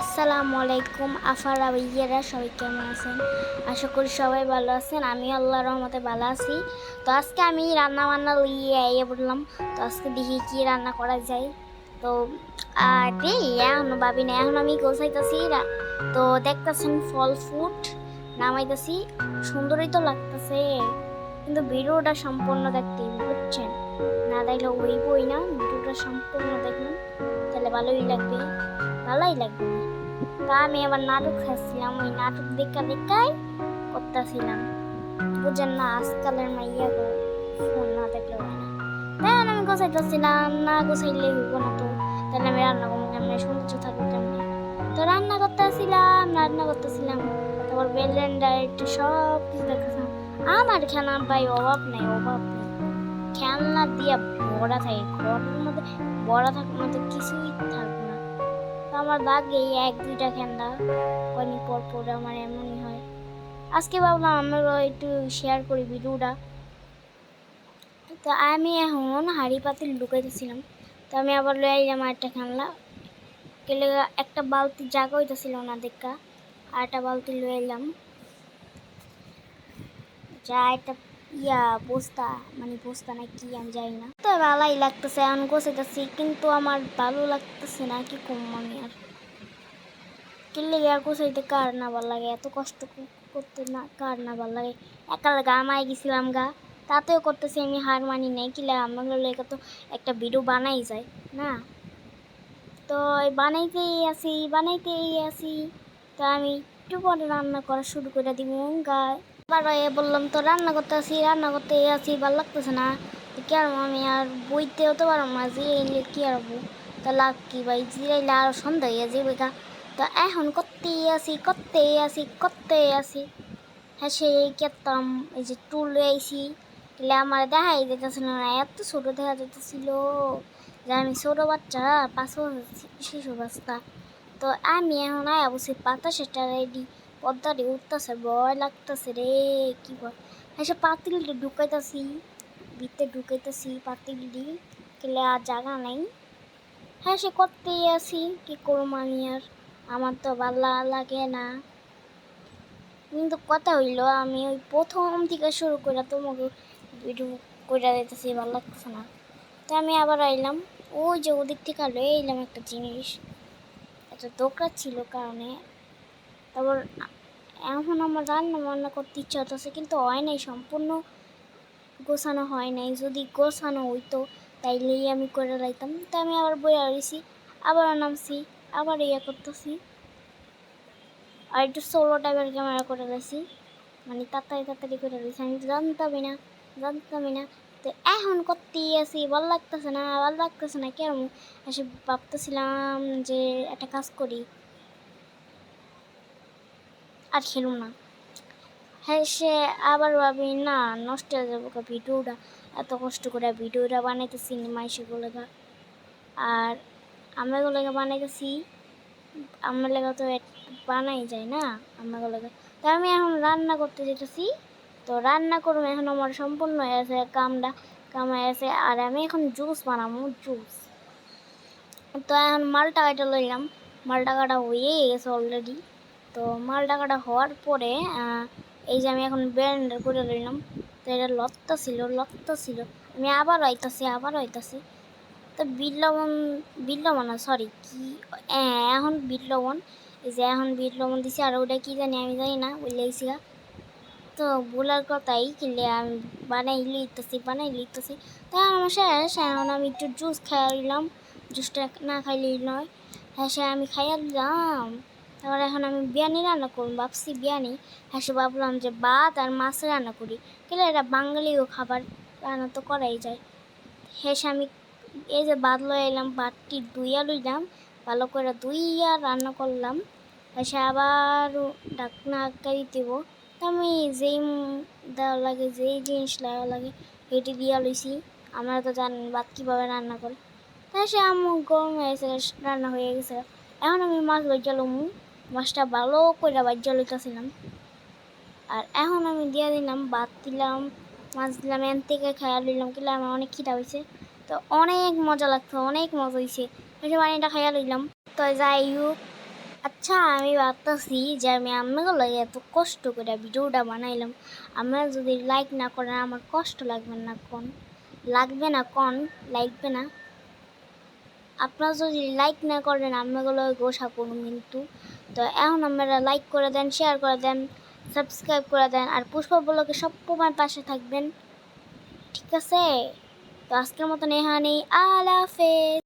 আসসালামু আলাইকুম, আফারা ভাইয়ারা, সবাই কেমন আছেন? আশা করি সবাই ভালো আছেন। আমি আল্লাহর রহমতে ভালো আছি। তো আজকে আমি রান্না বান্না লিয়ে ইয়ে বললাম তো আজকে দেখি কি রান্না করা যায়। তো, আর এখনও ভাবি না এখন আমি গোছাইতেছি তো দেখতেছেন ফল ফুট নামাইতেছি। সুন্দরই তো লাগতেছে। কিন্তু ভিডিওটা সম্পূর্ণ দেখতে বুঝছেন? না দেখলে ওই বই না। ভিডিওটা সম্পূর্ণ দেখবেন তাহলে ভালোই লাগবে। ভালোই লাগবে। তা আমি আবার নাটক খাচ্ছিলাম, ওই নাটক দেখা দেখাই করতেছিলাম। বুঝেন না, আজকালের মাইয়া গো, ফোন না দেখলে হয় না। তাই আমি গোছাইতেছিলাম, না গোছাইলে হইব না তো। তাহলে আমি রান্না করব কেমনে সৌন্দর্য থাকব কেমনে? তো রান্না করতেছিলাম রান্না করতেছিলাম। তারপর বেলেন্ডার একটু সব কিছু দেখতেছিলাম। আমার খেলনা ভাই, অভাব নেই অভাব নেই। খেলনা দিয়ে ভরা থাকে, ঘরের মধ্যে ভরা থাকার মতো কিছুই থাকবে না তো আমার লাগে এই এক, দুইটা খেলনা কয়দিন পর পর আমার এমনই হয়। আজকে ভাবলাম আমরা একটু শেয়ার করি ভিডিওটা। তো আমি এখন হাড়ি পাতিল লুকাইতেছিলাম তো আমি আবার লয়ে আইলাম একটা খেলনা। গেলে একটা বালতি জায়গা হইতেছিল না দেখা আর একটা বালতি লয়ে এলাম যা একটা ইয়া বস্তা মানে বস্তা না কি আমি জানি না। তো ভালোই লাগতেছে এখন গোছাইতেছি, কিন্তু আমার ভালো লাগতেছে না, কি কম আমি আর। কিনলে আর গোছাইতে কার না ভালো লাগে, এত কষ্ট করতে না, কার না ভালো লাগে। একাল গা মাই গেছিলাম গা, তাতেও করতেছি আমি হার মানি নেই কিলা আমার লেগে তো একটা ভিডিও বানাই যায়, না? তো বানাইতেই আসি বানাইতেই আসি তো আমি একটু পরে রান্না করা শুরু করে দিব, গা। আবার এ বললাম, তো রান্না করতে আসি, রান্না করতে আসি, ভালো লাগতেছে না। কি আর আমি? আর বইতেও তো পারব না, যে জিরাইলে কি আর তা লাভ কি ভাই জিরাইলে আরও সন্ধ্যা হয়ে যাবে গা। তো এখন করতেই আসি করতেই আসি করতেই আসি। হ্যাঁ সেই কেতাম, এই যে টুল আইসি তাহলে আমার দেখাই যেতেছিল না, এত ছোটো দেখা যেতেছিল যে আমি ছোট বাচ্চা, পাঁচ শিশু বাচ্চা তো আমি এখন আয়া বসে পাতা সেটা রেডি পদ্মারে উঠতেছে, ভয় লাগতেছে রে, কি বল সে পাতিলটা ঢুকাইতেছি, ভিতরে ঢুকাইতেছি পাতিলটি কেলে আর জায়গা নাই। হ্যাঁ সে করতেই আছি, কি করব আমি আর? আমার তো ভালো লাগে না। কিন্তু কথা হইল, আমি ওই প্রথম থেকে শুরু করে তোমাকে ভিডিও করে দিতেছি, ভালো লাগতেছে না। তো আমি আবার আইলাম, ওই যে ওদিক থেকে লয়ে এলাম একটা জিনিস। একটা দোকান ছিল কারণে। তারপর এখন আমার রান্না বান্না করতে ইচ্ছা হতেছে কিন্তু হয় নাই, সম্পূর্ণ গোছানো হয় নাই। যদি গোছানো হইতো তাইলেই আমি করে লাইতাম তো আমি আবার বই আড়িছি আবার নামছি, আবার ইয়ে করতেছি। আর একটু সোলো টাইপের ক্যামেরা করে লাইছি মানে তাড়াতাড়ি তাড়াতাড়ি করে লাইছি আমি জানতামই না জানতামই না। তো এখন করতেই আছি, ভালো লাগতেছে না, ভালো লাগতেছে না, কেমন? এসে ভাবতেছিলাম যে একটা কাজ করি। আর খেলুম না হ্যাঁ সে আবার ভাবি, না, নষ্ট হয়ে যাব ভিডিওটা। এত কষ্ট করে ভিডিওটা বানাইতেছি মাইসেগুলো আর আমরা গুলোকে বানাইতেছি, আমার লেগে তো বানাই যায় না আমার লেগে। তো আমি এখন রান্না করতে যেতেছি। তো রান্না করব এখন আমার সম্পূর্ণ হয়ে আছে কামটা কাম হয়ে আছে, আর আমি এখন জুস বানাবো, জুস। তো এখন মালটা কাটা লইলাম। মালটা কাটা হয়ে গেছে অলরেডি তো মালটা কাটা হওয়ার পরে এই যে আমি এখন ব্লেন্ডার করে লইলাম, তো এটা লত্তা ছিল লত্তা ছিল। আমি আবার আইতাছি আবার আইতাছি। তো লবণ বিট না সরি কি হ্যাঁ এখন বিট লবণ এই যে এখন বিট লবণ দিছি, আর ওটা কি জানি, আমি জানি না বললেইছি তো বলার কথাই কিনলে আমি বানাই লিখতেছি বানাই লিখতেছি তা আমার শেষ, এখন আমি একটু জুস খাইয়া নিলাম জুসটা না খাইলেই নয়। হ্যাঁ সে আমি খাইয়া দিলাম। তারপর এখন আমি বিরিয়ানি রান্না করুন ভাবছি বিরিয়ানি। হ্যাঁ সে ভাবলাম যে ভাত আর মাছ রান্না করি। কিন্তু এটা বাঙালিও খাবার রান্না তো করাই যায়। হ্যাঁ সে আমি এই যে ভাত লয়ে এলাম, ভাতটি দুইয়া লইলাম, ভালো করে দুইয়া রান্না করলাম। এসে আবার ঢাকনা আটকাই দিব আমি যেই দেওয়া লাগে, যেই জিনিস দেওয়া লাগে এটি দিয়া লইছি। আমরা তো জানেন ভাত কীভাবে রান্না করে। তাই সে আমার গরম হয়ে গেছে রান্না হয়ে গেছে। এখন আমি মাছ বাজ্যা লমু। মাছটা ভালো করে বাজ্যা লইতেছিলাম। আর এখন আমি দিয়া দিলাম, ভাত দিলাম, মাছ দিলাম এন থেকে খাইয়া লইলাম, কিলা আমার অনেক খিদা হয়েছে তো অনেক মজা লাগতো অনেক মজা হয়েছে ওই যে পানিটা খাইয়া লইলাম। তো যাই হোক আচ্ছা আমি ভাবতেছি যে আমি আপনাগুলো এত কষ্ট করে ভিডিওটা বানাইলাম। আপনারা যদি লাইক না করেন, আমার কষ্ট লাগবে না কোন? লাগবে না কোন? লাগবে না। আপনারা যদি লাইক না করেন আপনাগুলো গোসা করুন কিন্তু। তো এখন আপনারা লাইক করে দেন শেয়ার করে দেন সাবস্ক্রাইব করে দেন, আর পুষ্প ব্লকে সব সময় পাশে থাকবেন। ঠিক আছে? তো আজকের মতন এখানেই। আল্লাহ হাফেজ।